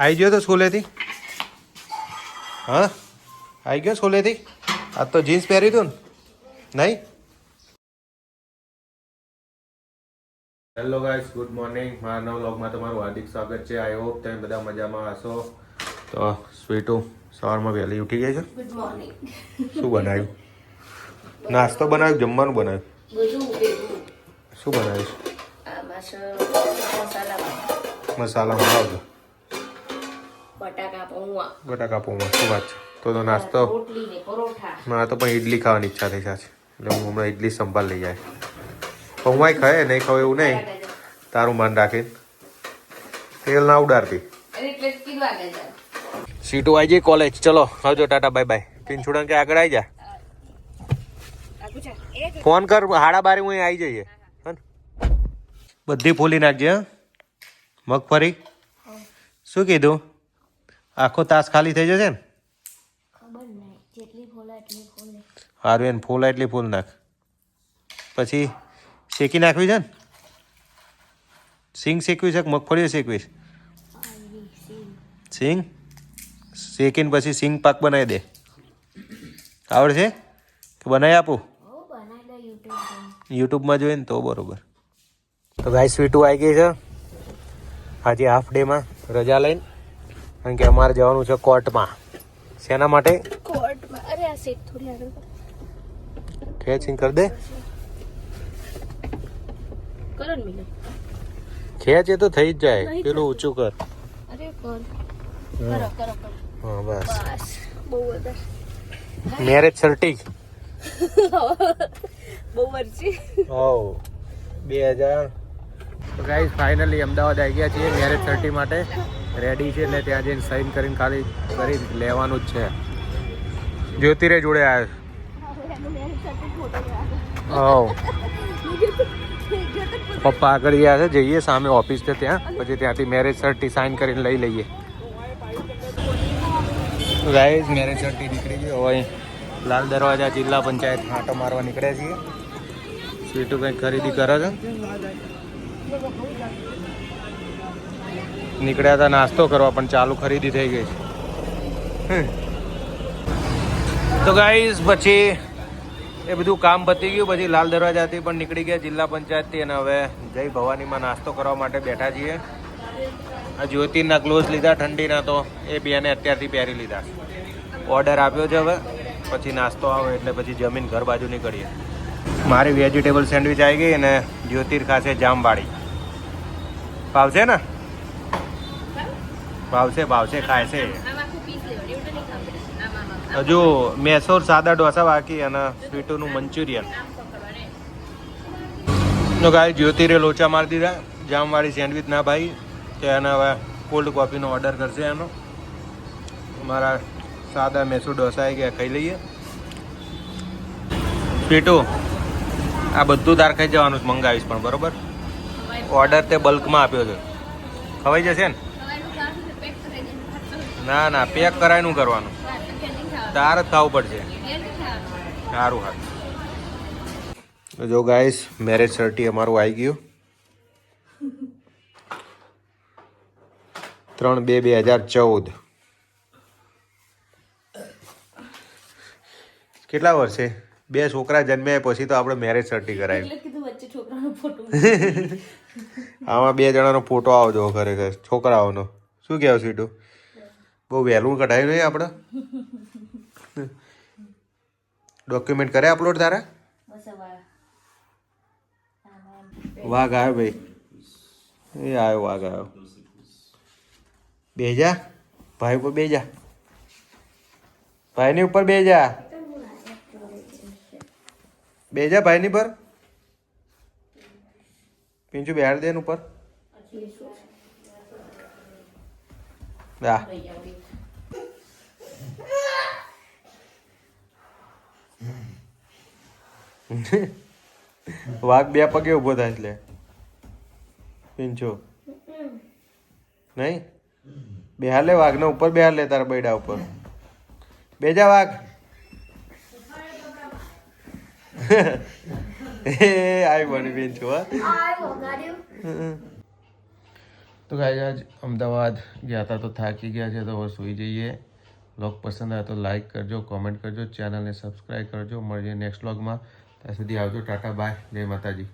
આવી ગયો તો સ્કૂલેથી? હા? આવી ગયો સ્કૂલેથી? આજ તો જીન્સ પહેર્યું હતું ને. નહીં? હેલો ગાઈસ ગુડ મોર્નિંગ મારા નવ વ્લોગમાં તમારું હાર્દિક સ્વાગત છે. આઈ હોપ તમે બધા મજામાં હશો. તો સ્વીટુ સવારમાં વહેલી ઉઠી ગઈ છે? ગુડ મોર્નિંગ શું બનાવ્યું? નાસ્તો બનાવ્યો જમવાનું બનાવ્યું? શું બનાવ્યું? મસાલા મસાલા બનાવજો બટાકા પૌવા. બટાકા પૌવા શું વાત છે? તો તો નાસ્તો. રોટલી ને પરોઠા. મારે તો પણ ઇડલી ખાવાની ઈચ્છા થઈ છે એટલે હું હમણાં ઇડલી સંભાળ લઈ જાય પૌવાય ખાય નહીં ખાવ એવું નહીં. તારું માન રાખીને. તેલ ના ઉડાડતી. જાઓ સીટુ આવી જઈ કોલેજ ચલો આવજો ટાટા બાય બાય પિંછુડન કે આગળ આવી જા. ફોન કર હાડા બારી હું આવી જઈએ? બધી ફૂલી નાખજે હં? મગફળી. શું કીધું? આખો તાસ ખાલી થઈ જશે ને સારું એને ફૂલ એટલી ફૂલ નાખ. પછી શેકી નાખવી છે ને? સિંગ શેકવી છે કે મગફળીઓ શેકવીશ સિંગ. શેકીને પછી સિંગ પાક બનાવી દે. આવડશે? કે બનાવી આપું? યુટ્યુબમાં જોઈએ ને તો બરોબર. તો ગાય સ્વીટું આવી ગઈ છે. આજે હાફ ડેમાં રજા લઈને કારણ કે અમારે જવાનું છે કોર્ટમાં. શેના માટે? કોર્ટમાં. અરે આ સીટ થોડી આગળ ખેંચીને કરી દે. કરો મિલે ખેંચ એ તો થઈ જ જાય. પેલું ઊંચું કર. અરે કર કરો કરો કરો. હા બસ. બસ. બહુ વધારે. મેરેજ સર્ટી બહુ બે હજાર. તો ગાઈઝ ફાઇનલી અમદાવાદ આવી ગયા છીએ મેરેજ સર્ટી માટે. રેડી છે એટલે ત્યાં જઈને સાઈન કરીને ખાલી કરી લેવાનું જ છે. જ્યોતિરે જોડે આવ્યો પપ્પા આગળ ગયા છે, જઈએ સામે ઓફિસ છે ત્યાં. પછી ત્યાંથી મેરેજ સર્ટી સાઈન કરીને લઈ લઈએ. ગાઈઝ મેરેજ સર્ટી નીકળી ગયો. હવે લાલ દરવાજા, જિલ્લા પંચાયત આંટો મારવા નીકળ્યા છીએ. સ્વીટું કંઈક ખરીદી કરો છે. નીકળ્યા હતા, નાસ્તો કરવા, પણ ચાલુ ખરીદી થઈ ગઈ છે. તો ગાઈઝ પછી એ બધું કામ પતી ગયું, પછી લાલ દરવાજાથી પણ નીકળી ગયા જિલ્લા પંચાયતથી અને હવે જય ભવાનીમાં નાસ્તો કરવા માટે બેઠા છીએ. આ જ્યોતિના ગ્લોવ્સ લીધા, ઠંડીના તો એ બેને અત્યારથી પહેરી લીધા. ઓર્ડર આપ્યો છે હવે, પછી નાસ્તો આવે એટલે પછી જમીન ઘર બાજુ નીકળીએ. મારી વેજીટેબલ સેન્ડવિચ આવી ગઈ અને જ્યોતિર ખાસે જામવાળી. ભાવશે ને? ભાવશે ભાવશે ખાય છે આમાં આખું પીસ લેવાનું એવું તો નહીં ખાવાનું આમાં આમાં હજુ મેસોર સાદા ઢોસા બાકી અને સ્વીટોનું મંચુરિયન. નો ગાય જ્યોતિરે લોચા મારી દીધા. જામવાળી સેન્ડવિચ. ના ભાઈ તો એને હવે કોલ્ડ કોફીનો ઓર્ડર કરશે એનો. મારા સાદા મેસૂર ઢોસા ગયા ખાઈ લઈએ. સ્વીટુ આ બધું તાર ખાઈ જવાનું મંગાવીશ પણ બરોબર? ઓર્ડર તે બલ્કમાં આપ્યો છે. ખવાઈ જશે ને? ના ના પેક કરાયનું કરવાનું. તાર જ ખાવું પડશે. સારું હારું જો ગાઈસ મેરેજ સર્ટી અમારું આવી ગયું. ત્રણ બે બે હજાર ચૌદ. કેટલા વર્ષે? બે છોકરા જન્મ્યા પછી તો આપણે મેરેજ સર્ટી વચ્ચે છોકરાનો ફોટો આમાં બે જણાનો ફોટો આવજો ખરેખર છોકરાઓનો. શું કહેવું સીટું બહુ વહેલું કઢાયું નહીં આપણે? ડોક્યુમેન્ટ કરે અપલોડ તારા? વાઘ આવ્યો ભાઈ. એ આવ્યો વાઘ આવ્યો. બેજા? ભાઈ ઉપર બેજા. ભાઈની ઉપર બે જા બે ભાઈની પર? પિંચુ બેહાર દે ઉપર. વાઘ બે પગે ઊભો થાય એટલે. પિંચો નહીં? બેહાર લે વાઘને ઉપર બેહાર લે તારા બૈડા ઉપર. બેજા વાઘ. એ આઈ બની બેન છો તો ગાય આજ અમદાવાદ ગયા હતા તો થાકી ગયા છે તો હવે સૂઈ જઈએ. બ્લોગ પસંદ આવે તો લાઈક કરજો કોમેન્ટ કરજો ચેનલને સબસ્ક્રાઈબ કરજો. મળીએ નેક્સ્ટ બ્લોગમાં ત્યાં સુધી આવજો ટાટા બાય જય માતાજી.